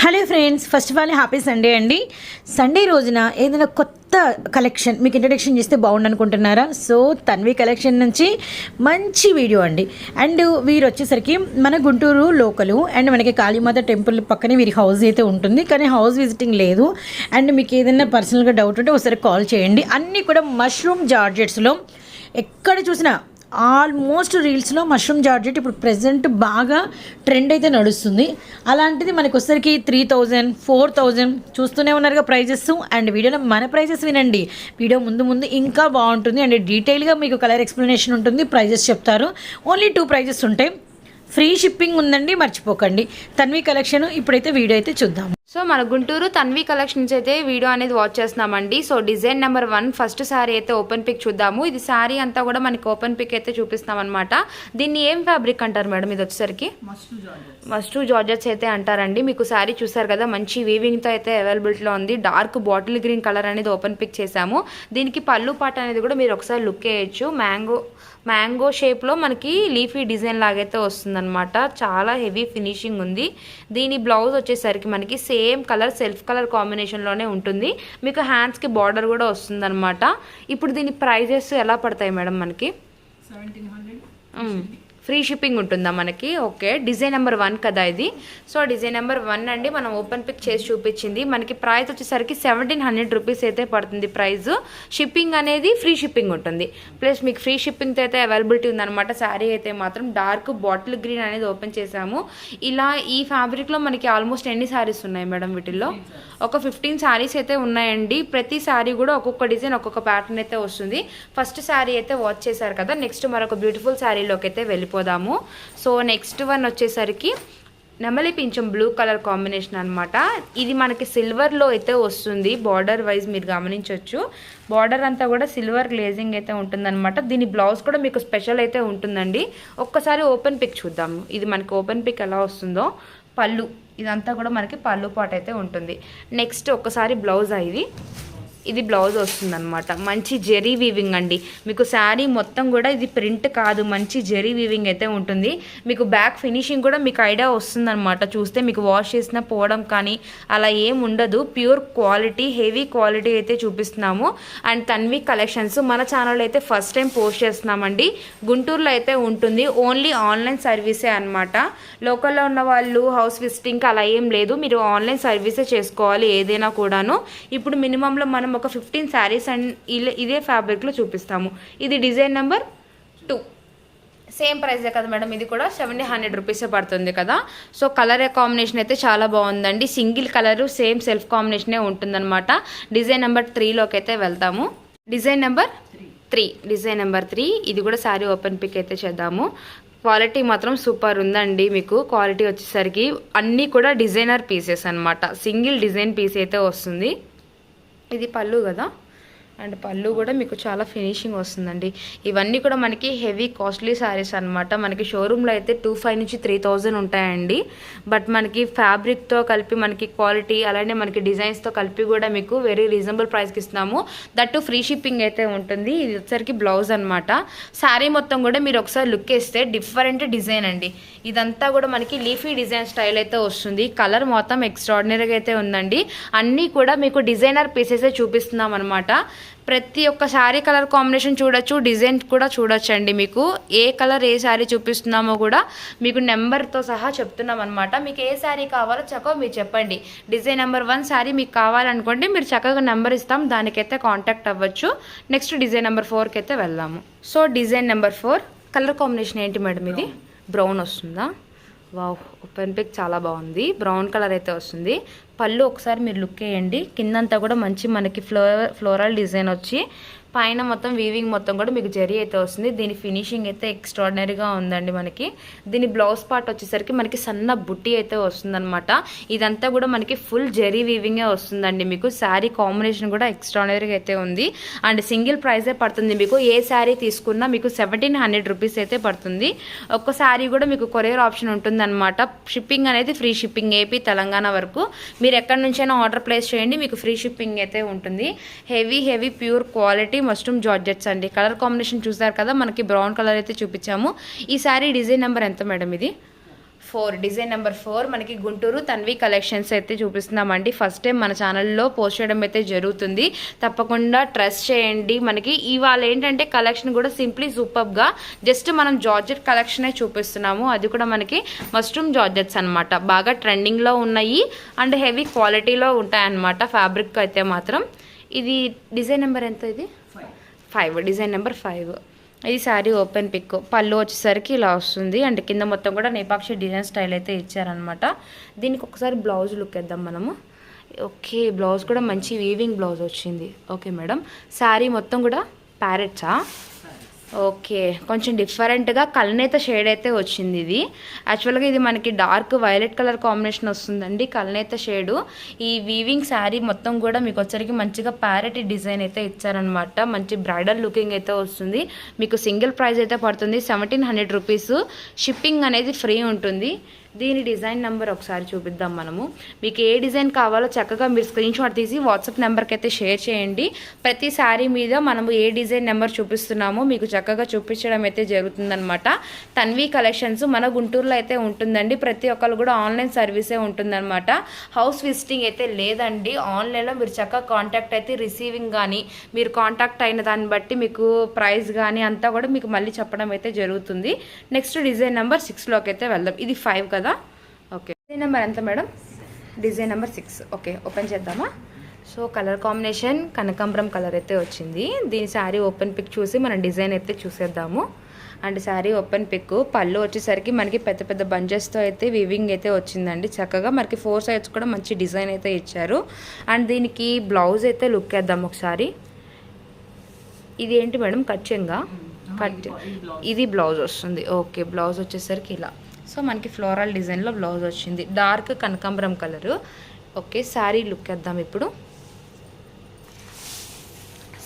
Hello friends first of all happy Sunday అండి. Sunday రోజున ఏదైనా కొత్త కలెక్షన్ మీకు ఇంట్రడక్షన్ చేస్తే బాగుండు అనుకుంటున్నారా సో తన్వి కలెక్షన్ నుంచి మంచి వీడియో అండి. అండ్ వీరు వచ్చేసరికి మన గుంటూరు లోకలు అండ్ మనకి కాళీమాత టెంపుల్ పక్కనే వీరి హౌస్ అయితే ఉంటుంది కానీ హౌస్ విజిటింగ్ లేదు. అండ్ మీకు ఏదైనా పర్సనల్గా డౌట్ ఉంటే ఒకసారి కాల్ చేయండి. అన్నీ కూడా మష్రూమ్ జార్జెట్స్లో. ఎక్కడ చూసినా ఆల్మోస్ట్ రీల్స్లో మష్రూమ్ జార్జెట్ ఇప్పుడు ప్రెసెంట్ బాగా ట్రెండ్ అయితే నడుస్తుంది. అలాంటిది మనకు వచ్చేసరికి త్రీ థౌజండ్ ఫోర్ థౌజండ్ చూస్తూనే ఉన్నారుగా ప్రైజెస్ అండ్ వీడియోలో మన ప్రైజెస్ వినండి. వీడియో ముందు ముందు ఇంకా బాగుంటుంది. అండ్ డీటెయిల్గా మీకు కలర్ ఎక్స్ప్లెనేషన్ ఉంటుంది. ప్రైజెస్ చెప్తారు. ఓన్లీ టూ ప్రైజెస్ ఉంటాయి. ఫ్రీ షిప్పింగ్ ఉందండి మర్చిపోకండి. తన్వి కలెక్షన్ ఇప్పుడైతే వీడియో అయితే చూద్దాం సో మన గుంటూరు తన్వి కలెక్షన్స్ అయితే వీడియో అనేది వాచ్ చేస్తున్నామండి. So design number one first sari అయితే ఓపెన్ పిక్ చూద్దాము. ఇది శారీ అంతా కూడా మనకి ఓపెన్ పిక్ అయితే చూపిస్తాం అనమాట దీన్ని ఏం ఫ్యాబ్రిక్ అంటారు మేడం ఇది వచ్చేసరికి? మస్టు జార్జెట్స్ అయితే అంటారండి. మీకు శారీ చూసారు కదా మంచి వీవింగ్తో అయితే అవైలబిలిటీలో ఉంది. డార్క్ బాటిల్ గ్రీన్ కలర్ అనేది ఓపెన్ పిక్ చేసాము దీనికి పళ్ళు పాట అనేది కూడా మీరు ఒకసారి లుక్ వేయచ్చు. మ్యాంగో మ్యాంగో షేప్లో మనకి లీఫీ డిజైన్ లాగైతే వస్తుందన్నమాట. చాలా హెవీ ఫినిషింగ్ ఉంది. దీని బ్లౌజ్ వచ్చేసరికి మనకి సేమ్ కలర్ సెల్ఫ్ కలర్ కాంబినేషన్లోనే ఉంటుంది. మీకు హ్యాండ్స్కి బార్డర్ కూడా వస్తుందన్నమాట. ఇప్పుడు దీని ప్రైజెస్ ఎలా పడతాయి మేడం మనకి? ఫ్రీ షిప్పింగ్ ఉంటుందా మనకి? ఓకే డిజైన్ నెంబర్ వన్ కదా ఇది. సో డిజైన్ నెంబర్ వన్ అండి మనం ఓపెన్ పిక్ చేసి చూపించింది. మనకి ప్రైస్ వచ్చేసరికి సెవెంటీన్ హండ్రెడ్ రూపీస్ అయితే పడుతుంది ప్రైస్. షిప్పింగ్ అనేది ఫ్రీ షిప్పింగ్ ఉంటుంది. ప్లస్ మీకు ఫ్రీ షిప్పింగ్తో అయితే అవైలబిలిటీ ఉందన్నమాట. శారీ అయితే మాత్రం డార్క్ బాటిల్ గ్రీన్ అనేది ఓపెన్ చేసాము ఇలా ఈ ఫ్యాబ్రిక్లో మనకి ఆల్మోస్ట్ ఎన్ని శారీస్ ఉన్నాయి మేడం వీటిల్లో? ఒక ఫిఫ్టీన్ శారీస్ అయితే ఉన్నాయండి. ప్రతి శారీ కూడా ఒక్కొక్క డిజైన్ ఒక్కొక్క ప్యాటర్న్ అయితే వస్తుంది. ఫస్ట్ శారీ అయితే వాచ్ చేశారు కదా నెక్స్ట్ మరొక బ్యూటిఫుల్ శారీలోకి అయితే వెళ్ళిపోదాము సో నెక్స్ట్ వన్ వచ్చేసరికి నెమలి పింఛం బ్లూ కలర్ కాంబినేషన్ అనమాట ఇది మనకి సిల్వర్లో అయితే వస్తుంది. బార్డర్ వైజ్ మీరు గమనించవచ్చు బార్డర్ అంతా కూడా సిల్వర్ గ్లేజింగ్ అయితే ఉంటుందన్నమాట. దీని బ్లౌజ్ కూడా మీకు స్పెషల్ అయితే ఉంటుందండి. ఒక్కసారి ఓపెన్ పిక్ చూద్దాము ఇది మనకి ఓపెన్ పిక్ ఎలా వస్తుందో. పళ్ళు. ఇదంతా కూడా మనకి పళ్ళు పాట అయితే ఉంటుంది. నెక్స్ట్ ఒక్కసారి బ్లౌజ్ ఇది. ఇది బ్లౌజ్ వస్తుందన్నమాట. మంచి జెరీ వీవింగ్ అండి. మీకు శారీ మొత్తం కూడా ఇది ప్రింట్ కాదు. మంచి జెరీ వీవింగ్ అయితే ఉంటుంది. మీకు బ్యాక్ ఫినిషింగ్ కూడా మీకు ఐడియా వస్తుందన్నమాట. చూస్తే మీకు వాష్ చేసిన పోవడం కానీ అలా ఏం ఉండదు. ప్యూర్ క్వాలిటీ హెవీ క్వాలిటీ అయితే చూపిస్తున్నాము. అండ్ తన్వి కలెక్షన్స్ మన ఛానల్ అయితే ఫస్ట్ టైం పోస్ట్ చేస్తున్నామండి. గుంటూరులో అయితే ఉంటుంది. ఓన్లీ ఆన్లైన్ సర్వీసే అనమాట లోకల్లో ఉన్న వాళ్ళు హౌస్ విజిటింగ్కి అలా ఏం లేదు. మీరు ఆన్లైన్ సర్వీసే చేసుకోవాలి ఏదైనా కూడాను. ఇప్పుడు మినిమంలో మనం ఒక ఫిఫ్టీన్ శారీస్ అండ్ ఇలా ఇదే ఫ్యాబ్రిక్లో చూపిస్తాము. ఇది డిజైన్ నెంబర్ టూ సేమ్ ప్రైజే కదా మేడం ఇది కూడా సెవెంటీ హండ్రెడ్ రూపీసే పడుతుంది కదా? సో కలర్ కాంబినేషన్ అయితే చాలా బాగుందండి. సింగిల్ కలరు సేమ్ సెల్ఫ్ కాంబినేషనే ఉంటుందన్నమాట. డిజైన్ నెంబర్ త్రీలోకి అయితే వెళ్తాము. Design number three design number three ఇది కూడా శారీ ఓపెన్ పిక్ అయితే చేద్దాము. క్వాలిటీ మాత్రం సూపర్ ఉందండి మీకు. క్వాలిటీ వచ్చేసరికి అన్నీ కూడా డిజైనర్ పీసెస్ అనమాట సింగిల్ డిజైన్ పీస్ అయితే వస్తుంది. ఇది పళ్ళు కదా? అండ్ పళ్ళు కూడా మీకు చాలా ఫినిషింగ్ వస్తుందండి. ఇవన్నీ కూడా మనకి హెవీ కాస్ట్లీ శారీస్ అనమాట మనకి షోరూంలో అయితే టూ ఫైవ్ నుంచి త్రీ థౌజండ్ ఉంటాయండి. బట్ మనకి ఫ్యాబ్రిక్తో కలిపి మనకి క్వాలిటీ అలానే మనకి డిజైన్స్తో కలిపి కూడా మీకు వెరీ రీజనబుల్ ప్రైస్కి ఇస్తున్నాము. దట్టు ఫ్రీ షిప్పింగ్ అయితే ఉంటుంది. ఇది వచ్చరికి బ్లౌజ్ అనమాట శారీ మొత్తం కూడా మీరు ఒకసారి లుక్ వేస్తే డిఫరెంట్ డిజైన్ అండి. ఇదంతా కూడా మనకి లీఫీ డిజైన్ స్టైల్ అయితే వస్తుంది. కలర్ మొత్తం ఎక్స్ట్రాడినరీగా అయితే ఉందండి. అన్నీ కూడా మీకు డిజైనర్ పీసెసే చూపిస్తున్నాం అనమాట ప్రతి ఒక్క శారీ కలర్ కాంబినేషన్ చూడొచ్చు డిజైన్ కూడా చూడొచ్చు అండి మీకు. ఏ కలర్ ఏ శారీ చూపిస్తున్నామో కూడా మీకు నెంబర్తో సహా చెప్తున్నాం అనమాట మీకు ఏ శారీ కావాలో చక్కగా మీరు చెప్పండి. డిజైన్ నెంబర్ వన్ శారీ మీకు కావాలనుకోండి మీరు చక్కగా నెంబర్ ఇస్తాం దానికైతే కాంటాక్ట్ అవ్వచ్చు. నెక్స్ట్ డిజైన్ నెంబర్ ఫోర్కి అయితే వెళ్దాము. So design number four colour combination ఏంటి మేడం ఇది? బ్రౌన్ వస్తుందా? వావ్ ఓపెన్ పిక్ చాలా బాగుంది. బ్రౌన్ కలర్ అయితే వస్తుంది. పళ్ళు ఒకసారి మీరు లుక్ వేయండి కిందంతా కూడా మంచి మనకి ఫ్లో ఫ్లోరల్ డిజైన్ వచ్చి పైన మొత్తం వీవింగ్ మొత్తం కూడా మీకు జరీ అయితే వస్తుంది. దీని ఫినిషింగ్ అయితే ఎక్స్ట్రాడినరీగా ఉందండి మనకి. దీని బ్లౌజ్ పార్ట్ వచ్చేసరికి మనకి సన్న బుట్టి అయితే వస్తుందన్నమాట. ఇదంతా కూడా మనకి ఫుల్ జరీ వీవింగే వస్తుందండి మీకు. శారీ కాంబినేషన్ కూడా ఎక్స్ట్రాడినరీగా అయితే ఉంది. అండ్ సింగిల్ ప్రైజే పడుతుంది మీకు. ఏ శారీ తీసుకున్నా మీకు సెవెంటీన్ హండ్రెడ్ రూపీస్ అయితే పడుతుంది. ఒక్క శారీ కూడా మీకు కొరియర్ ఆప్షన్ ఉంటుందన్నమాట. షిప్పింగ్ అనేది ఫ్రీ షిప్పింగ్ ఏపీ తెలంగాణ వరకు. మీరు ఎక్కడి నుంచైనా ఆర్డర్ ప్లేస్ చేయండి మీకు ఫ్రీ షిప్పింగ్ అయితే ఉంటుంది. Heavy heavy pure quality mushroom georgettes అండి. కలర్ కాంబినేషన్ చూసారు కదా మనకి బ్రౌన్ కలర్ అయితే చూపించాము. ఈ శారీ డిజైన్ నెంబర్ ఎంత మేడం ఇది? ఫోర్ డిజైన్ నెంబర్ ఫోర్ మనకి గుంటూరు తన్వి కలెక్షన్స్ అయితే చూపిస్తున్నామండి. ఫస్ట్ టైం మన ఛానల్లో పోస్ట్ చేయడం అయితే జరుగుతుంది. తప్పకుండా ట్రస్ట్ చేయండి. మనకి ఇవాళ ఏంటంటే కలెక్షన్ కూడా సింప్లీ సూపర్గా జస్ట్ మనం జార్జెట్ కలెక్షనే చూపిస్తున్నాము. అది కూడా మనకి మష్రూమ్ జార్జెట్స్ అనమాట బాగా ట్రెండింగ్లో ఉన్నాయి అండ్ హెవీ క్వాలిటీలో ఉంటాయన్నమాట. ఫ్యాబ్రిక్ అయితే మాత్రం. ఇది డిజైన్ నెంబర్ ఎంత ఇది? ఫైవ్ డిజైన్ నెంబర్ ఫైవ్ ఇది శారీ ఓపెన్ పిక్ పళ్ళు వచ్చేసరికి ఇలా వస్తుంది. అండ్ కింద మొత్తం కూడా నేపాక్షి డిజైన్ స్టైల్ అయితే ఇచ్చారనమాట దీనికి ఒకసారి బ్లౌజ్ లుక్ వేద్దాం మనము. ఓకే బ్లౌజ్ కూడా మంచి వీవింగ్ బ్లౌజ్ వచ్చింది. ఓకే మేడం శారీ మొత్తం కూడా ప్యారెట్సా ఓకే. కొంచెం డిఫరెంట్గా కల్నేత షేడ్ అయితే వచ్చింది ఇది. యాక్చువల్గా ఇది మనకి డార్క్ వైలెట్ కలర్ కాంబినేషన్ వస్తుందండి కల్నేత షేడు ఈ వీవింగ్ శారీ మొత్తం కూడా మీకు వచ్చరికి మంచిగా ప్యారెట్ డిజైన్ అయితే ఇచ్చారనమాట మంచి బ్రైడల్ లుకింగ్ అయితే వస్తుంది. మీకు సింగిల్ ప్రైస్ అయితే పడుతుంది. సెవెంటీన్ హండ్రెడ్ రూపీస్ షిప్పింగ్ అనేది ఫ్రీ ఉంటుంది. దీని డిజైన్ నెంబర్ ఒకసారి చూపిద్దాం మనము. మీకు ఏ డిజైన్ కావాలో చక్కగా మీరు స్క్రీన్ షాట్ తీసి వాట్సాప్ నెంబర్కి అయితే షేర్ చేయండి. ప్రతి శారీ మీద మనము ఏ డిజైన్ నెంబర్ చూపిస్తున్నామో మీకు చక్కగా చూపించడం అయితే జరుగుతుందన్నమాట. తన్వి కలెక్షన్స్ మన గుంటూరులో అయితే ఉంటుందండి. ప్రతి ఒక్కరు కూడా ఆన్లైన్ సర్వీసే ఉంటుందన్నమాట. హౌస్ విజిటింగ్ అయితే లేదండి. ఆన్లైన్లో మీరు చక్కగా కాంటాక్ట్ అయితే రిసీవింగ్ కానీ మీరు కాంటాక్ట్ అయిన దాన్ని బట్టి మీకు ప్రైస్ కానీ అంతా కూడా మీకు మళ్ళీ చెప్పడం అయితే జరుగుతుంది. నెక్స్ట్ డిజైన్ నెంబర్ సిక్స్లోకి అయితే వెళ్దాం. ఇది ఫైవ్ కదా? ఓకే డిజైన్ నెంబర్ ఎంత madam design number six okay open చేద్దామా? సో కలర్ కాంబినేషన్ కనకాంబరం కలర్ అయితే వచ్చింది. దీని శారీ ఓపెన్ పిక్ చూసి మనం డిజైన్ అయితే చూసేద్దాము. అండ్ శారీ ఓపెన్ పిక్ పళ్ళు వచ్చేసరికి మనకి పెద్ద పెద్ద బంచెస్తో అయితే వివింగ్ అయితే వచ్చిందండి. చక్కగా మనకి ఫోర్ సైడ్స్ కూడా మంచి డిజైన్ అయితే ఇచ్చారు. అండ్ దీనికి బ్లౌజ్ అయితే లుక్ వేద్దాం ఒకసారి. ఇది ఏంటి మేడం కచ్చెంగా కట్ ఇది బ్లౌజ్ వస్తుంది. ఓకే బ్లౌజ్ వచ్చేసరికి ఇలా. సో మనకి ఫ్లోరల్ డిజైన్లో బ్లౌజ్ వచ్చింది. డార్క్ కనకాంబరం కలరు ఓకే శారీ లుక్ వేద్దాం ఇప్పుడు.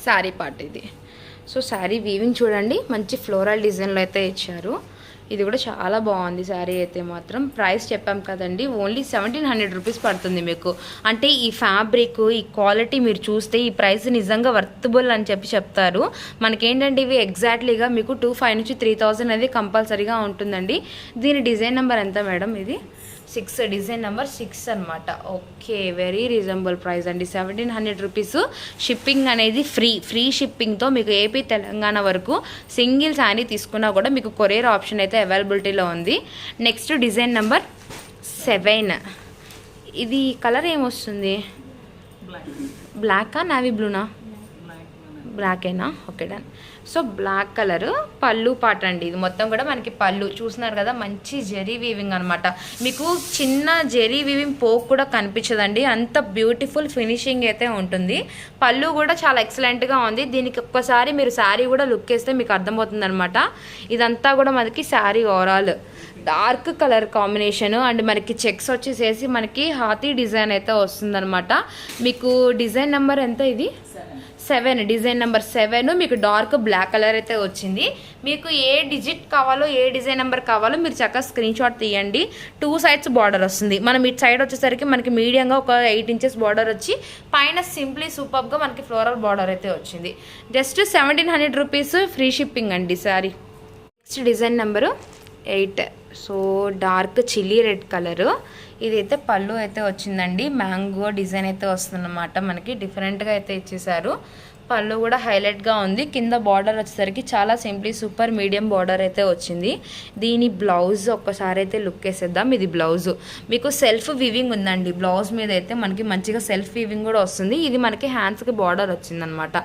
శారీ పార్ట్ ఇది. సో శారీ వీవింగ్ చూడండి. మంచి ఫ్లోరల్ డిజైన్లో అయితే ఇచ్చారు. ఇది కూడా చాలా బాగుంది శారీ అయితే మాత్రం. ప్రైస్ చెప్పాం కదండి ఓన్లీ సెవెంటీన్ హండ్రెడ్ రూపీస్ పడుతుంది మీకు. అంటే ఈ ఫ్యాబ్రిక్ ఈ క్వాలిటీ మీరు చూస్తే ఈ ప్రైస్ నిజంగా వర్తబుల్ అని చెప్పి చెప్తారు. మనకేంటంటే ఇవి ఎగ్జాక్ట్లీగా మీకు టూ ఫైవ్ నుంచి త్రీ థౌజండ్ అనేది కంపల్సరీగా ఉంటుందండి. దీని డిజైన్ నెంబర్ ఎంత మేడం ఇది? సిక్స్ డిజైన్ నెంబర్ సిక్స్ అనమాట ఓకే వెరీ రీజనబుల్ ప్రైస్ అండి. సెవెంటీన్ హండ్రెడ్ రూపీస్ షిప్పింగ్ అనేది ఫ్రీ ఫ్రీ షిప్పింగ్తో మీకు ఏపీ తెలంగాణ వరకు సింగిల్ శారీ తీసుకున్నా కూడా మీకు కొరియర్ ఆప్షన్ అయితే అవైలబిలిటీలో ఉంది. నెక్స్ట్ డిజైన్ నెంబర్ సెవెన్ ఇది కలర్ ఏమొస్తుంది బ్లాకా నావీ బ్లూనా బ్లాకేనా okay done so black colour పళ్ళు పాట అండి. ఇది మొత్తం కూడా మనకి పళ్ళు. చూస్తున్నారు కదా మంచి జెరీ వీవింగ్ అనమాట మీకు చిన్న జెరీ వీవింగ్ పోక్ కూడా కనిపించదండి. అంత బ్యూటిఫుల్ ఫినిషింగ్ అయితే ఉంటుంది. పళ్ళు కూడా చాలా ఎక్సలెంట్గా ఉంది. దీనికి ఒక్కసారి మీరు శారీ కూడా లుక్ వేస్తే మీకు అర్థమవుతుంది అనమాట ఇదంతా కూడా మనకి sari overall dark colour combination and మనకి చెక్స్ వచ్చేసేసి మనకి హాతీ డిజైన్ అయితే వస్తుందన్నమాట. మీకు డిజైన్ నెంబర్ ఎంత ఇది? సెవెన్ డిజైన్ నెంబర్ సెవెన్ మీకు డార్క్ బ్లాక్ కలర్ అయితే వచ్చింది. మీకు ఏ డిజిట్ కావాలో ఏ డిజైన్ నెంబర్ కావాలో మీరు చక్కగా స్క్రీన్ షాట్ తీయండి. టూ సైడ్స్ బార్డర్ వస్తుంది. మనం ఇటు సైడ్ వచ్చేసరికి మనకి మీడియంగా ఒక ఎయిట్ ఇంచెస్ బార్డర్ వచ్చి పైన సింప్లీ సూపర్గా మనకి ఫ్లోరల్ బార్డర్ అయితే వచ్చింది. Just seventeen hundred rupees free shipping అండి sorry. Next design number eight. So dark chilli red colour. ఇదైతే పళ్ళు అయితే వచ్చిందండి. మ్యాంగో డిజైన్ అయితే వస్తుందన్నమాట. మనకి డిఫరెంట్గా అయితే ఇచ్చేసారు పళ్ళు కూడా హైలైట్గా ఉంది. కింద బార్డర్ వచ్చేసరికి చాలా సింప్లీ సూపర్ మీడియం బార్డర్ అయితే వచ్చింది. దీని బ్లౌజ్ ఒక్కసారి అయితే లుక్ వేసేద్దాం. ఇది బ్లౌజ్ మీకు సెల్ఫ్ వివింగ్ ఉందండి. బ్లౌజ్ మీద అయితే మనకి మంచిగా సెల్ఫ్ వివింగ్ కూడా వస్తుంది. ఇది మనకి హ్యాండ్స్కి బార్డర్ వచ్చిందనమాట.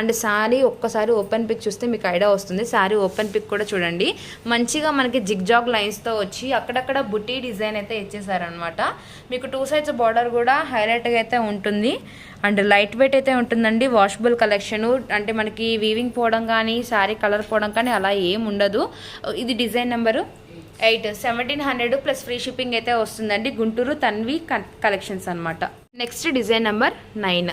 అండ్ శారీ ఒక్కసారి ఓపెన్ పిక్ చూస్తే మీకు ఐడియా వస్తుంది. శారీ ఓపెన్ పిక్ కూడా చూడండి. మంచిగా మనకి జిగ్జాగ్ లైన్స్తో వచ్చి అక్కడక్కడ బుటీ డిజైన్ అయితే ఇచ్చేసారనమాట. మీకు టూ సైడ్స్ బార్డర్ కూడా హైలైట్గా అయితే ఉంటుంది. అండ్ లైట్ వెయిట్ అయితే ఉంటుందండి వాషబుల్ కలెక్షన్ అంటే మనకి వీవింగ్ పోవడం కానీ శారీ కలర్ పోవడం కానీ అలా ఏం ఉండదు. ఇది design number eight seventeen hundred plus free shipping అయితే వస్తుందండి. గుంటూరు తన్వి కలెక్షన్స్ అనమాట నెక్స్ట్ డిజైన్ నెంబర్ నైన్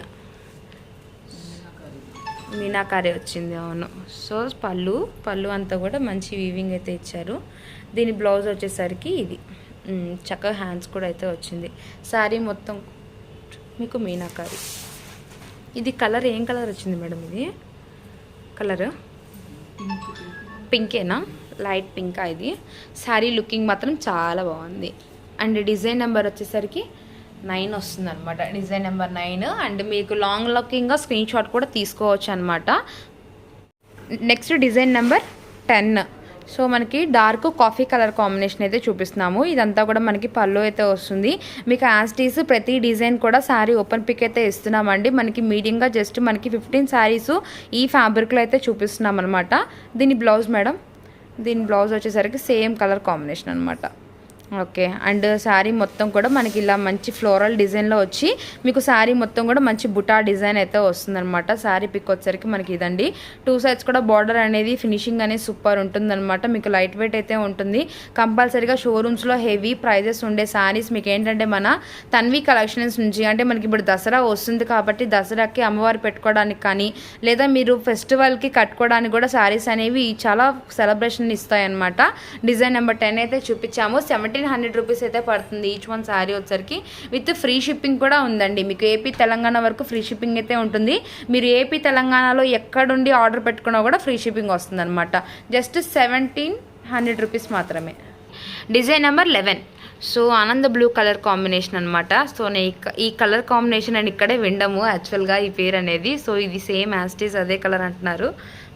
మీనాకారే వచ్చింది అవును. సో పళ్ళు పళ్ళు అంతా కూడా మంచి వీవింగ్ అయితే ఇచ్చారు. దీని బ్లౌజ్ వచ్చేసరికి ఇది. చక్కగా హ్యాండ్స్ కూడా అయితే వచ్చింది. శారీ మొత్తం మీకు మీనాకారి. ఇది కలర్ ఏం కలర్ వచ్చింది మేడం ఇది? కలర్? పింకేనా? లైట్ పింకా ఇది. శారీ లుకింగ్ మాత్రం చాలా బాగుంది. అండ్ డిజైన్ నెంబర్ వచ్చేసరికి నైన్ వస్తుంది అనమాట డిజైన్ నెంబర్ నైన్. అండ్ మీకు లాంగ్ లుకింగ్గా స్క్రీన్ షాట్ కూడా తీసుకోవచ్చు అనమాట next design number ten. So మనకి డార్క్ కాఫీ కలర్ కాంబినేషన్ అయితే చూపిస్తున్నాము. ఇదంతా కూడా మనకి పళ్ళు అయితే వస్తుంది. మీకు యాస్టీస్ ప్రతి డిజైన్ కూడా శారీ ఓపెన్ పిక్ అయితే ఇస్తున్నామండి. మనకి మీడియంగా జస్ట్ మనకి ఫిఫ్టీన్ శారీస్ ఈ ఫ్యాబ్రిక్లో అయితే చూపిస్తున్నాం అనమాట దీని బ్లౌజ్ మేడం దీని బ్లౌజ్ వచ్చేసరికి సేమ్ కలర్ కాంబినేషన్ అనమాట ఓకే. అండ్ శారీ మొత్తం కూడా మనకి ఇలా మంచి ఫ్లోరల్ డిజైన్లో వచ్చి మీకు శారీ మొత్తం కూడా మంచి బుటా డిజైన్ అయితే వస్తుందన్నమాట. శారీ పిక్ వచ్చేసరికి మనకి ఇదండి. టూ సైడ్స్ కూడా బార్డర్ అనేది ఫినిషింగ్ అనేది సూపర్ ఉంటుందన్నమాట. మీకు లైట్ వెయిట్ అయితే ఉంటుంది. కంపల్సరీగా షోరూమ్స్లో హెవీ ప్రైజెస్ ఉండే శారీస్ మీకు ఏంటంటే మన తన్వి కలెక్షన్స్ నుంచి అంటే మనకి ఇప్పుడు దసరా వస్తుంది కాబట్టి దసరాకి అమ్మవారు పెట్టుకోవడానికి కానీ లేదా మీరు ఫెస్టివల్కి కట్టుకోవడానికి కూడా శారీస్ అనేవి చాలా సెలబ్రేషన్ ఇస్తాయన్నమాట. డిజైన్ నెంబర్ టెన్ అయితే చూపించాము. సెవెంటీ సెవెంటీన్ హండ్రెడ్ రూపీస్ అయితే పడుతుంది ఈచ్ వన్ శారీ వచ్చరికి విత్ ఫ్రీ షిప్పింగ్ కూడా ఉందండి. మీకు ఏపీ తెలంగాణ వరకు ఫ్రీ షిప్పింగ్ అయితే ఉంటుంది. మీరు ఏపీ తెలంగాణలో ఎక్కడుండి ఆర్డర్ పెట్టుకున్నా కూడా ఫ్రీ షిప్పింగ్ వస్తుంది అనమాట జస్ట్ సెవెంటీన్ హండ్రెడ్ రూపీస్ మాత్రమే. డిజైన్ నెంబర్ లెవెన్ సో ఆనంద బ్లూ కలర్ కాంబినేషన్ అనమాట సో నేను ఈ ఈ కలర్ కాంబినేషన్ అని ఇక్కడే విండము యాక్చువల్గా ఈ పేరు అనేది. సో ఇది సేమ్ యాస్టీస్ అదే కలర్ అంటున్నారు.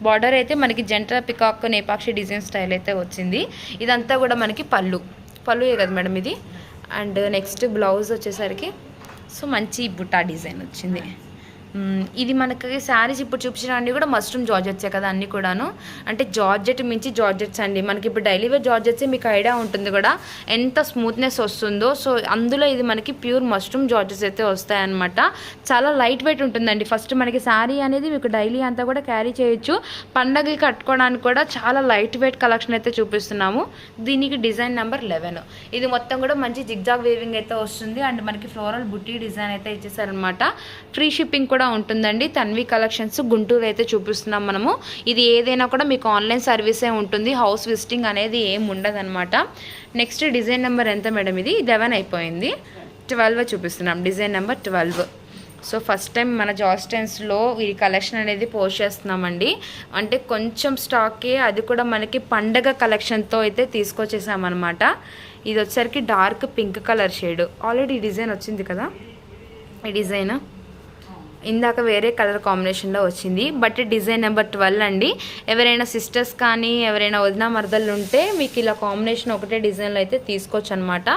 బార్డర్ అయితే మనకి జంట పికాక్ నేపాక్షి డిజైన్ స్టైల్ అయితే వచ్చింది. ఇదంతా కూడా మనకి పళ్ళు. పళ్ళుయే కదా మేడం ఇది? అండ్ నెక్స్ట్ బ్లౌజ్ వచ్చేసరికి సో మంచి బుట్టా డిజైన్ వచ్చింది. ఇది మనకి శారీస్ ఇప్పుడు చూపించిన అన్ని కూడా మస్ట్రూమ్ జార్జెట్సే కదా అన్నీ కూడాను. అంటే జార్జెట్ మించి జార్జెట్స్ అండి. మనకి ఇప్పుడు డైలీ వేర్ జార్జెట్సే మీకు ఐడియా ఉంటుంది కూడా. ఎంత స్మూత్నెస్ వస్తుందో. సో అందులో ఇది మనకి ప్యూర్ మస్ట్రూమ్ జార్జెట్స్ అయితే వస్తాయన్నమాట. చాలా లైట్ వెయిట్ ఉంటుందండి. ఫస్ట్ మనకి శారీ అనేది మీకు డైలీ అంతా కూడా క్యారీ చేయొచ్చు. పండగకి కట్టుకోవడానికి కూడా చాలా లైట్ వెయిట్ కలెక్షన్ అయితే చూపిస్తున్నాము. దీనికి డిజైన్ నెంబర్ లెవెన్. ఇది మొత్తం కూడా మంచి జిగ్జాగ్ వేవింగ్ అయితే వస్తుంది. అండ్ మనకి ఫ్లోరల్ బుట్టి డిజైన్ అయితే ఇచ్చేసారనమాట ఫ్రీ షిప్పింగ్ కూడా ఉంటుందండి. తన్వి కలెక్షన్స్ గుంటూరు అయితే చూపిస్తున్నాం మనము. ఇది ఏదైనా కూడా మీకు ఆన్లైన్ సర్వీసే ఉంటుంది. హౌస్ విజిటింగ్ అనేది ఏం ఉండదనమాట నెక్స్ట్ డిజైన్ నెంబర్ ఎంత మేడం ఇది? లెవెన్ అయిపోయింది. ట్వెల్వ్ చూపిస్తున్నాం. Design number twelve. So first time మన జాస్టెన్స్లో ఈ కలెక్షన్ అనేది పోస్ట్ చేస్తున్నామండి. అంటే కొంచెం స్టాకే అది కూడా మనకి పండగ కలెక్షన్తో అయితే తీసుకొచ్చేసామన్నమాట. ఇది వచ్చేసరికి dark pink colour shade. Already design వచ్చింది కదా? ఈ డిజైన్. ఇందాక వేరే కలర్ కాంబినేషన్లో వచ్చింది. బట్ డిజైన్ నెంబర్ ట్వెల్వ్ అండి. ఎవరైనా సిస్టర్స్ కానీ ఎవరైనా వదిన మరదలు ఉంటే మీకు ఇలా కాంబినేషన్ ఒకటే డిజైన్లో అయితే తీసుకోవచ్చు అనమాట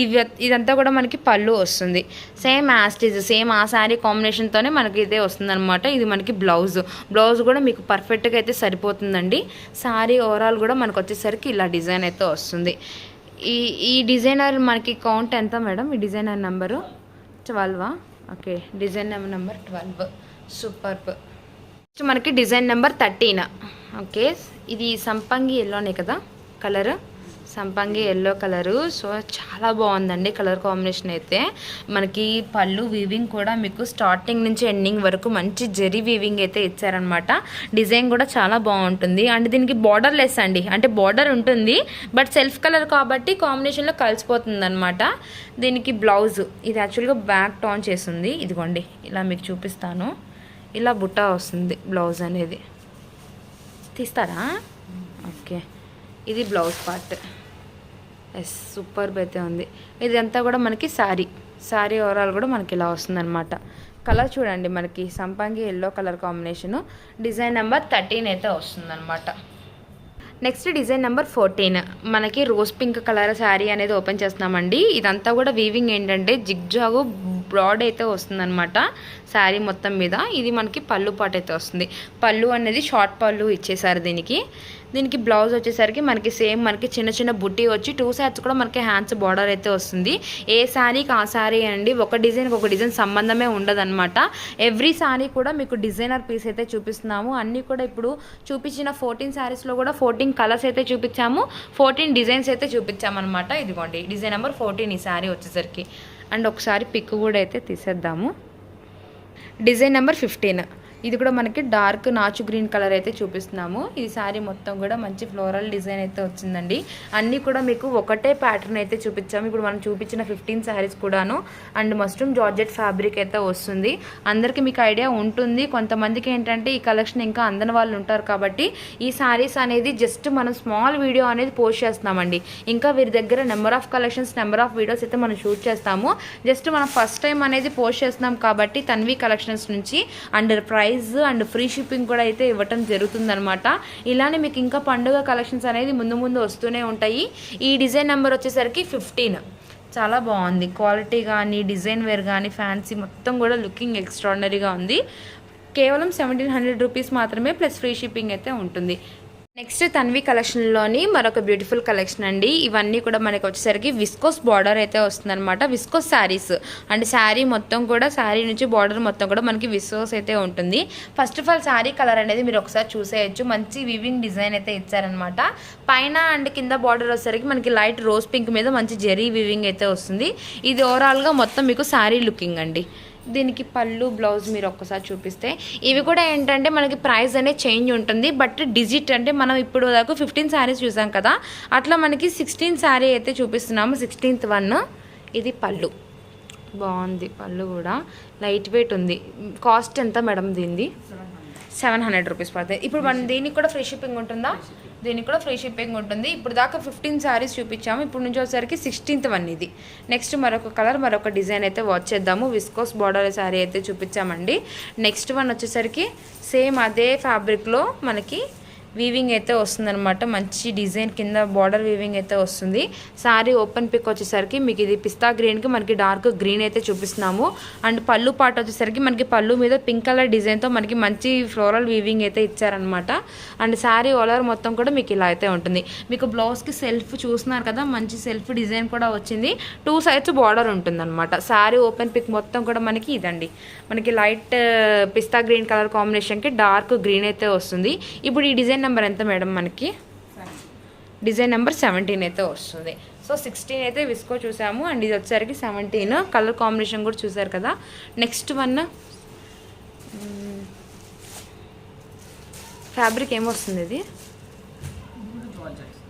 ఇవి ఇదంతా కూడా మనకి పళ్ళు వస్తుంది. సేమ్ యాస్టిజ్ సేమ్ ఆ శారీ కాంబినేషన్తోనే మనకి ఇదే వస్తుంది అనమాట ఇది మనకి బ్లౌజ్. బ్లౌజ్ కూడా మీకు పర్ఫెక్ట్గా అయితే సరిపోతుందండి. శారీ ఓవరాల్ కూడా మనకు వచ్చేసరికి ఇలా డిజైన్ అయితే వస్తుంది. ఈ ఈ డిజైనర్ మనకి కౌంట్ ఎంత మేడం? ఈ designer number? ట్వెల్వా? Okay design number twelve. Superb next మనకి డిజైన్ నెంబర్ థర్టీన్. ఓకే ఇది సంపంగి ఎల్లోనే కదా కలర్? సంపంగి ఎల్లో కలరు. సో చాలా బాగుందండి కలర్ కాంబినేషన్ అయితే. మనకి పళ్ళు వీవింగ్ కూడా మీకు స్టార్టింగ్ నుంచి ఎండింగ్ వరకు మంచి జెరీ వీవింగ్ అయితే ఇచ్చారనమాట. డిజైన్ కూడా చాలా బాగుంటుంది. అండ్ దీనికి బార్డర్ లెస్ అండి. అంటే బార్డర్ ఉంటుంది బట్ సెల్ఫ్ కలర్ కాబట్టి కాంబినేషన్లో కలిసిపోతుంది అనమాట దీనికి బ్లౌజ్ ఇది యాక్చువల్గా బ్యాక్ టోన్ చేసింది ఇదిగోండి ఇలా మీకు చూపిస్తాను. ఇలా బుట్ట వస్తుంది బ్లౌజ్ అనేది. తీస్తారా? ఓకే. ఇది బ్లౌజ్ పార్ట్ ఎస్ సూపర్బ్ అయితే ఉంది. ఇదంతా కూడా మనకి శారీ శారీ ఓవరాల్ కూడా మనకి ఇలా వస్తుందన్నమాట. కలర్ చూడండి మనకి. సంపంగి yellow colour combination design number thirteen అయితే వస్తుందన్నమాట. నెక్స్ట్ డిజైన్ నెంబర్ ఫోర్టీన్ మనకి రోజ్ పింక్ కలర్ శారీ అనేది ఓపెన్ చేస్తున్నామండి. ఇదంతా కూడా వీవింగ్ ఏంటంటే జిగ్జాగు బ్రాడ్ అయితే వస్తుందన్నమాట. శారీ మొత్తం మీద. ఇది మనకి పళ్ళు పాట అయితే వస్తుంది. పళ్ళు అనేది షార్ట్ పళ్ళు ఇచ్చేసారు దీనికి. దీనికి బ్లౌజ్ వచ్చేసరికి మనకి సేమ్ మనకి చిన్న చిన్న బుట్టి వచ్చి టూ సైడ్స్ కూడా మనకి హ్యాండ్స్ బార్డర్ అయితే వస్తుంది. ఏ శారీకి ఆ శారీ అండి ఒక డిజైన్కి ఒక డిజైన్ సంబంధమే ఉండదన్నమాట. ఎవ్రీ శారీ కూడా మీకు డిజైనర్ పీస్ అయితే చూపిస్తున్నాము. అన్నీ కూడా ఇప్పుడు చూపించిన ఫోర్టీన్ శారీస్లో కూడా ఫోర్టీన్ కలర్స్ అయితే చూపించాము. ఫోర్టీన్ డిజైన్స్ అయితే చూపించామన్నమాట. ఇదిగోండి డిజైన్ నెంబర్ ఫోర్టీన్ ఈ శారీ వచ్చేసరికి. అండ్ ఒకసారి పిక్ కూడా అయితే తీసేద్దాము. Design number fifteen. ఇది కూడా మనకి డార్క్ నాచు గ్రీన్ కలర్ అయితే చూపిస్తున్నాము. ఈ శారీ మొత్తం కూడా మంచి ఫ్లోరల్ డిజైన్ అయితే వచ్చిందండి. అన్నీ కూడా మీకు ఒకటే ప్యాటర్న్ అయితే చూపించాము. ఇప్పుడు మనం చూపించిన ఫిఫ్టీన్ శారీస్ కూడాను. అండ్ మస్ట్రూమ్ జార్జెట్ ఫ్యాబ్రిక్ అయితే వస్తుంది. అందరికీ మీకు ఐడియా ఉంటుంది. కొంతమందికి ఏంటంటే ఈ కలెక్షన్ ఇంకా అందని వాళ్ళు ఉంటారు కాబట్టి ఈ శారీస్ అనేది జస్ట్ మనం స్మాల్ వీడియో అనేది పోస్ట్ చేస్తున్నామండి. ఇంకా వీరి దగ్గర number of collections number of videos అయితే మనం షూట్ చేస్తాము. జస్ట్ మనం ఫస్ట్ టైం అనేది పోస్ట్ చేస్తున్నాం కాబట్టి తన్వి కలెక్షన్స్ నుంచి. And price and free shipping కూడా అయితే ఇవ్వటం జరుగుతుందనమాట ఇలానే మీకు ఇంకా పండుగ కలెక్షన్స్ అనేది ముందు ముందు వస్తూనే ఉంటాయి. ఈ డిజైన్ నెంబర్ వచ్చేసరికి ఫిఫ్టీన్ చాలా బాగుంది. క్వాలిటీ కానీ డిజైన్ వేర్ కానీ ఫ్యాన్సీ మొత్తం కూడా లుకింగ్ ఎక్స్ట్రాడినరీగా ఉంది. కేవలం సెవెంటీన్ హండ్రెడ్ రూపీస్ మాత్రమే ప్లస్ ఫ్రీ షిప్పింగ్ అయితే ఉంటుంది. నెక్స్ట్ తన్వి కలెక్షన్లోని మరొక బ్యూటిఫుల్ కలెక్షన్ అండి. ఇవన్నీ కూడా మనకి వచ్చేసరికి విస్కోస్ బార్డర్ అయితే వస్తుందన్నమాట. విస్కోస్ శారీస్. అండ్ శారీ మొత్తం కూడా శారీ నుంచి బార్డర్ మొత్తం కూడా మనకి విస్కోస్ అయితే ఉంటుంది. First of all sari colour అనేది మీరు ఒకసారి చూసేయచ్చు. మంచి వివింగ్ డిజైన్ అయితే ఇచ్చారనమాట పైన అండ్ కింద బార్డర్ వచ్చేసరికి మనకి లైట్ రోజ్ పింక్ మీద మంచి జెరీ వివింగ్ అయితే వస్తుంది. ఇది ఓవరాల్గా మొత్తం మీకు శారీ లుకింగ్ అండి. దీనికి పళ్ళు బ్లౌజ్ మీరు ఒక్కసారి చూపిస్తే. ఇవి కూడా ఏంటంటే మనకి ప్రైస్ అనేది చేంజ్ ఉంటుంది. బట్ డిజిట్ అంటే మనం ఇప్పుడు దాకా ఫిఫ్టీన్ శారీస్ చూసాం కదా అట్లా మనకి సిక్స్టీన్ శారీ అయితే చూపిస్తున్నాము. సిక్స్టీన్త్ వన్ ఇది పళ్ళు. బాగుంది పళ్ళు కూడా. లైట్ వెయిట్ ఉంది. కాస్ట్ ఎంత మేడం దీనిది? సెవెన్ హండ్రెడ్ రూపీస్ పడుతుంది. ఇప్పుడు మన దీనికి కూడా ఫ్రీ షిప్పింగ్ ఉంటుందా? దీనికి కూడా ఫ్రీ షిప్పింగ్ ఉంటుంది. ఇప్పుడు దాకా ఫిఫ్టీన్ శారీస్ చూపించాము. ఇప్పుడు నుంచి వచ్చేసరికి సిక్స్టీన్త్ వన్ ఇది. నెక్స్ట్ మరొక కలర్ మరొక డిజైన్ అయితే వాచ్ చేద్దాము. విస్కోస్ బార్డర్ శారీ అయితే చూపించామండి. నెక్స్ట్ వన్ వచ్చేసరికి సేమ్ అదే ఫ్యాబ్రిక్లో మనకి వీవింగ్ అయితే వస్తుందన్నమాట. మంచి డిజైన్ కింద బార్డర్ వీవింగ్ అయితే వస్తుంది. సారీ ఓపెన్ పిక్ వచ్చేసరికి మీకు ఇది పిస్తా గ్రీన్కి మనకి డార్క్ గ్రీన్ అయితే చూపిస్తున్నాము. అండ్ పళ్ళు పాట వచ్చేసరికి మనకి పళ్ళు మీద పింక్ కలర్ డిజైన్తో మనకి మంచి ఫ్లోరల్ వీవింగ్ అయితే ఇచ్చారనమాట అండ్ శారీ ఓలర్ మొత్తం కూడా మీకు ఇలా అయితే ఉంటుంది. మీకు బ్లౌజ్కి సెల్ఫ్ చూస్తున్నారు కదా మంచి సెల్ఫ్ డిజైన్ కూడా వచ్చింది. టూ సైడ్స్ బార్డర్ ఉంటుందన్నమాట. శారీ ఓపెన్ పిక్ మొత్తం కూడా మనకి ఇదండి. మనకి లైట్ uh, పిస్తా గ్రీన్ కలర్ కాంబినేషన్కి డార్క్ గ్రీన్ అయితే వస్తుంది. ఇప్పుడు ఈ డిజైన్ నెంబర్ ఎంత మేడం మనకి? డిజైన్ నెంబర్ సెవెంటీన్ అయితే వస్తుంది. సో సిక్స్టీన్ అయితే విస్కో చూసాము. అండ్ ఇది వచ్చేసరికి సెవెంటీన్. కలర్ కాంబినేషన్ కూడా చూసారు కదా. నెక్స్ట్ వన్ ఫ్యాబ్రిక్ ఏమొస్తుంది ఇది?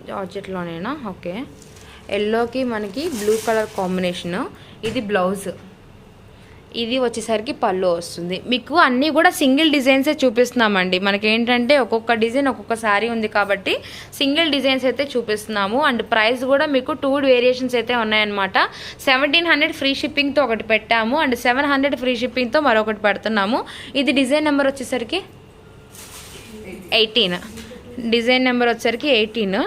జార్జెట్లోనేనా? ఓకే. ఎల్లోకి మనకి బ్లూ కలర్ కాంబినేషన్. ఇది బ్లౌజ్. ఇది వచ్చేసరికి పళ్ళు వస్తుంది. మీకు అన్నీ కూడా సింగిల్ డిజైన్సే చూపిస్తున్నామండి. మనకి ఏంటంటే ఒక్కొక్క డిజైన్ ఒక్కొక్క శారీ ఉంది కాబట్టి సింగిల్ డిజైన్స్ అయితే చూపిస్తున్నాము. అండ్ ప్రైస్ కూడా మీకు టూ వేరియేషన్స్ అయితే ఉన్నాయన్నమాట. సెవెంటీన్ హండ్రెడ్ ఫ్రీ షిప్పింగ్తో ఒకటి పెట్టాము. అండ్ సెవెన్ హండ్రెడ్ ఫ్రీ షిప్పింగ్తో మరొకటి పెడుతున్నాము. ఇది డిజైన్ నెంబర్ వచ్చేసరికి ఎయిటీన్. డిజైన్ నెంబర్ వచ్చేసరికి ఎయిటీన్.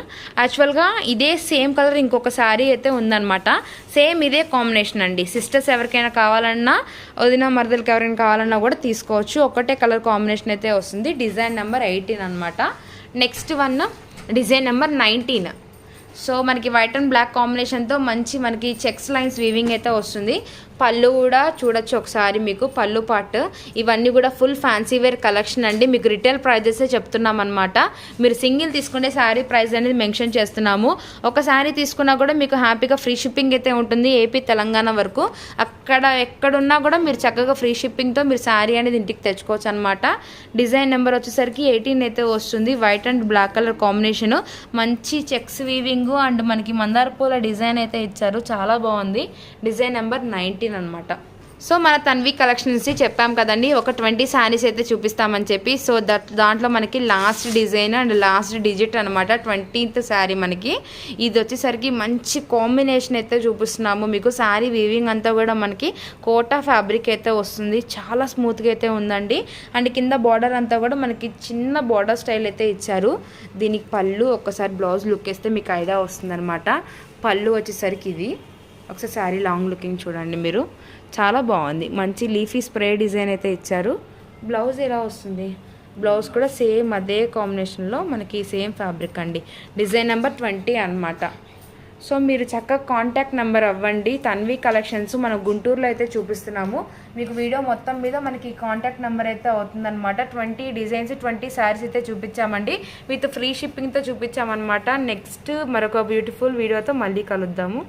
యాక్చువల్గా ఇదే సేమ్ కలర్ ఇంకొక శారీ అయితే ఉందనమాట సేమ్ ఇదే కాంబినేషన్ అండి. సిస్టర్స్ ఎవరికైనా కావాలన్నా వదిన మరదలకి ఎవరైనా కావాలన్నా కూడా తీసుకోవచ్చు. ఒకటే కలర్ కాంబినేషన్ అయితే వస్తుంది. డిజైన్ నెంబర్ ఎయిటీన్ అనమాట next one design number nineteen so మనకి వైట్ అండ్ బ్లాక్ కాంబినేషన్తో మంచి మనకి చెక్స్ లైన్స్ వీవింగ్ అయితే వస్తుంది. పళ్ళు కూడా చూడొచ్చు ఒకసారి మీకు పళ్ళు పాటు. ఇవన్నీ కూడా ఫుల్ ఫ్యాన్సీ వేర్ కలెక్షన్ అండి. మీకు రిటైల్ ప్రైజెస్ చెప్తున్నాం అనమాట మీరు సింగిల్ తీసుకునే శారీ ప్రైస్ అనేది మెన్షన్ చేస్తున్నాము. ఒక శారీ తీసుకున్నా కూడా మీకు హ్యాపీగా ఫ్రీ షిప్పింగ్ అయితే ఉంటుంది ఏపీ తెలంగాణ వరకు. అక్కడ ఎక్కడున్నా కూడా మీరు చక్కగా ఫ్రీ షిప్పింగ్తో మీరు శారీ అనేది ఇంటికి తెచ్చుకోవచ్చు అనమాట డిజైన్ నెంబర్ వచ్చేసరికి ఎయిటీన్ అయితే వస్తుంది. White and black colour combination మంచి చెక్స్ వీవింగ్ అండ్ మనకి మందార పూల డిజైన్ అయితే ఇచ్చారు. చాలా బాగుంది. డిజైన్ నెంబర్ ఎయిటీన్ అనమాట. సో మన తన్వి కలెక్షన్స్ చెప్పాం కదండి ఒక ట్వంటీ శారీస్ అయితే చూపిస్తామని చెప్పి. సో దట్ దాంట్లో మనకి last design and last digit అనమాట ట్వంటీత్ శారీ మనకి. ఇది వచ్చేసరికి మంచి కాంబినేషన్ అయితే చూపిస్తున్నాము. మీకు శారీ వీవింగ్ అంతా కూడా మనకి కోటా ఫ్యాబ్రిక్ అయితే వస్తుంది. చాలా స్మూత్గా అయితే ఉందండి. అండ్ కింద బార్డర్ అంతా కూడా మనకి చిన్న బార్డర్ స్టైల్ అయితే ఇచ్చారు. దీనికి పళ్ళు ఒక్కసారి బ్లౌజ్ లుక్ వేస్తే మీకు ఐడియా వస్తుందన్నమాట. పళ్ళు వచ్చేసరికి ఇది. ఒకసారి శారీ లాంగ్ లుకింగ్ చూడండి మీరు. చాలా బాగుంది. మంచి లీఫీ స్ప్రే డిజైన్ అయితే ఇచ్చారు. బ్లౌజ్ ఎలా వస్తుంది? బ్లౌజ్ కూడా సేమ్ అదే కాంబినేషన్లో మనకి సేమ్ ఫ్యాబ్రిక్ అండి. డిజైన్ నెంబర్ ట్వంటీ అనమాట సో మీరు చక్కగా కాంటాక్ట్ నెంబర్ అవ్వండి. తన్వి కలెక్షన్స్ మనం గుంటూరులో అయితే చూపిస్తున్నాము. మీకు వీడియో మొత్తం మీద మనకి కాంటాక్ట్ నెంబర్ అయితే అవుతుందన్నమాట. ట్వంటీ డిజైన్స్ ట్వంటీ శారీస్ అయితే చూపించామండి. విత్ ఫ్రీ షిప్పింగ్తో చూపించామన్నమాట. నెక్స్ట్ మరొక బ్యూటిఫుల్ వీడియోతో మళ్ళీ కలుద్దాము.